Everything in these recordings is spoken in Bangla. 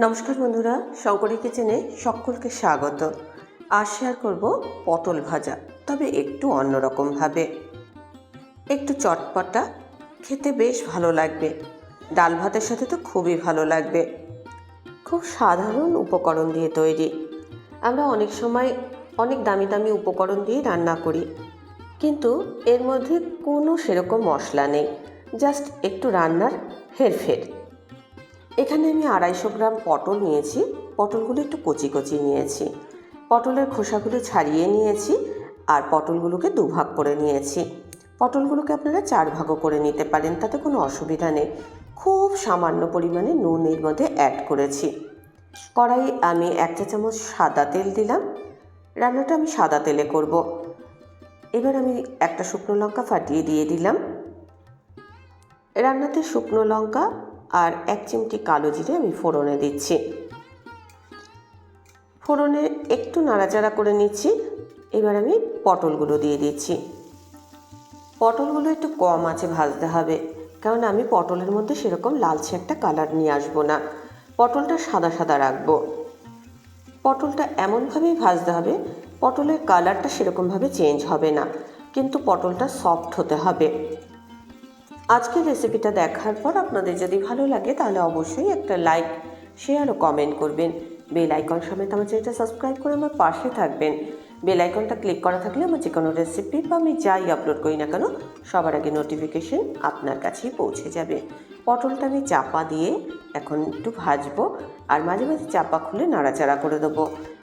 নমস্কার বন্ধুরা, শঙ্করী কিচেনে সকলকে স্বাগত। আর শেয়ার করব পটল ভাজা, তবে একটু অন্যরকমভাবে। একটু চটপটা, খেতে বেশ ভালো লাগবে। ডাল ভাতের সাথে তো খুবই ভালো লাগবে। খুব সাধারণ উপকরণ দিয়ে তৈরি। আমরা অনেক সময় অনেক দামি দামি উপকরণ দিয়ে রান্না করি। কিন্তু এর মধ্যে কোনো সেরকম মশলা নেই, জাস্ট একটু রান্নার হেরফের। এখানে আমি আড়াইশো গ্রাম পটল নিয়েছি। পটলগুলো একটু কচি কচি নিয়েছি। পটলের খোসাগুলো ছাড়িয়ে নিয়েছি আর পটলগুলোকে দুভাগ করে নিয়েছি। পটলগুলোকে আপনারা চার ভাগও করে নিতে পারেন, তাতে কোনো অসুবিধা নেই। খুব সামান্য পরিমাণে নুন এর মধ্যে অ্যাড করেছি। কড়াই আমি এক চা চামচ সাদা তেল দিলাম। রান্নাটা আমি সাদা তেলে করব। এবার আমি একটা শুকনো লঙ্কা ফাটিয়ে দিয়ে দিলাম। রান্নাতে শুকনো লঙ্কা আর এক চিমটি কালো জিরে আমি ফোড়নে দিচ্ছি। ফোড়নে একটু নাড়াচাড়া করে নিচ্ছি। এবার আমি পটলগুলো দিয়ে দিচ্ছি। পটলগুলো একটু কম আছে ভাজতে হবে, কারণ আমি পটলের মধ্যে সেরকম লালচে একটা কালার নিয়ে আসব না। পটলটা সাদা সাদা রাখব। পটলটা এমনভাবেই ভাজতে হবে, পটলের কালারটা সেরকমভাবে চেঞ্জ হবে না, কিন্তু পটলটা সফট হতে হবে। আজকের রেসিপিটা দেখার পর আপনাদের যদি ভালো লাগে, তাহলে অবশ্যই একটা লাইক শেয়ার ও কমেন্ট করবেন। বেল আইকন সমেত আমার চ্যানেলটা সাবস্ক্রাইব করে আমার পাশে থাকবেন। বেল আইকনটা ক্লিক করা থাকলে আমার যে কোনো রেসিপি বা আমি যাই আপলোড করি না কেন, সবার আগে নোটিফিকেশন আপনার কাছেই পৌঁছে যাবে। পটলটা আমি চাপা দিয়ে এখন একটু ভাজবো আর মাঝে মাঝে চাপা খুলে নাড়াচাড়া করে দেবো।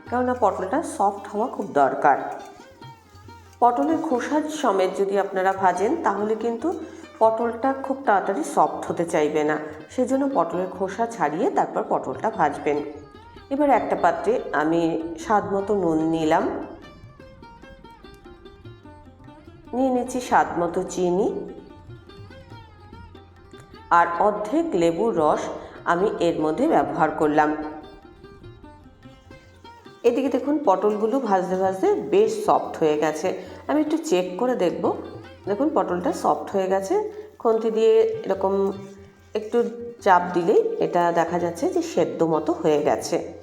কেননা পটলটা সফট হওয়া খুব দরকার। পটলের খোসা সমেত যদি আপনারা ভাজেন, তাহলে কিন্তু পটলটা খুব তাড়াতাড়ি সফট হতে চাইবে না। সেজন্য পটলের খোসা ছাড়িয়ে তারপর পটলটা ভাজবেন। এবার একটা পাত্রে আমি স্বাদ মতো নুন নিলাম। নিয়ে নিচ্ছি স্বাদ মতো চিনি। আর অর্ধেক লেবুর রস আমি এর মধ্যে ব্যবহার করলাম। এদিকে দেখুন, পটলগুলো ভাজতে ভাজতে বেশ সফট হয়ে গেছে। আমি একটু চেক করে দেখব। দেখুন, পটলটা সফট হয়ে গেছে। খুন্তি দিয়ে এরকম একটু চাপ দিলেই এটা দেখা যাচ্ছে যে সেদ্ধ মতো হয়ে গেছে।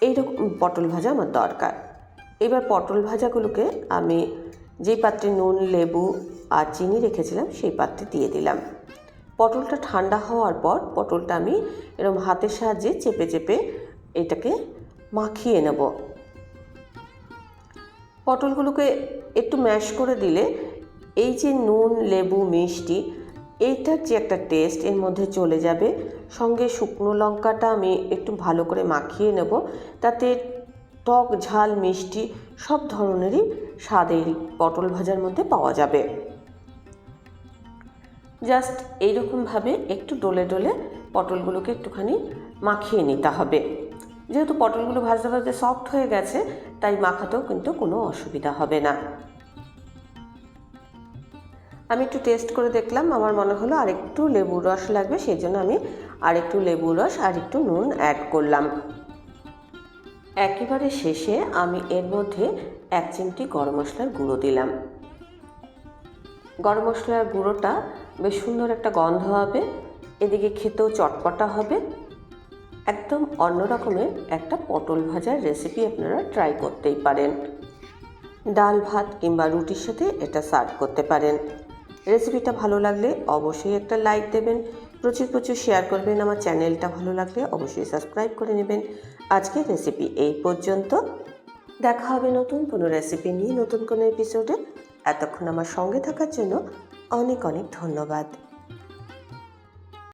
এইরকম পটল ভাজা আমার দরকার। এবার পটল ভাজাগুলোকে আমি যে পাত্রে নুন, লেবু আর চিনি রেখেছিলাম, সেই পাত্রে দিয়ে দিলাম। পটলটা ঠান্ডা হওয়ার পর পটলটা আমি এরকম হাতের সাহায্যে চেপে চেপে এটাকে মাখিয়ে নেব। পটলগুলোকে একটু ম্যাশ করে দিলে এই যে নুন, লেবু, মিষ্টি, এইটার যে একটা টেস্ট এর মধ্যে চলে যাবে। সঙ্গে শুকনো লঙ্কাটা আমি একটু ভালো করে মাখিয়ে নেব। তাতে টক, ঝাল, মিষ্টি সব ধরনেরই স্বাদ এই পটল ভাজার মধ্যে পাওয়া যাবে। জাস্ট এইরকমভাবে একটু ডলে ডলে পটলগুলোকে একটুখানি মাখিয়ে নিতে হবে। যেহেতু পটলগুলো ভাজতে ভাজতে সফট হয়ে গেছে, তাই মাখাতেও কিন্তু কোনো অসুবিধা হবে না। আমি একটু টেস্ট করে দেখলাম, আমার মনে হলো আরেকটু লেবুর রস লাগবে, সেই জন্য আমি আরেকটু লেবুর রস আর একটু নুন অ্যাড করলাম। একেবারে শেষে আমি এর মধ্যে এক চিমটি গরম মশলার গুঁড়ো দিলাম। গরম মশলার গুঁড়োটা বেশ সুন্দর একটা গন্ধ হবে, এদিকে খেতেও চটপটা হবে। একদম অন্য রকমের একটা পটল ভাজার রেসিপি আপনারা ট্রাই করতেই পারেন। ডাল ভাত কিংবা রুটির সাথে এটা সার্ভ করতে পারেন। রেসিপিটা ভালো লাগলে অবশ্যই একটা লাইক দেবেন, প্রচুর প্রচুর শেয়ার করবেন, আমার চ্যানেলটা ভালো লাগলে অবশ্যই সাবস্ক্রাইব করে নেবেন। আজকের রেসিপি এই পর্যন্ত। দেখা হবে নতুন কোনো রেসিপি নিয়ে নতুন কোনো এপিসোডে এতক্ষণ আমার সঙ্গে থাকার জন্য অনেক অনেক ধন্যবাদ।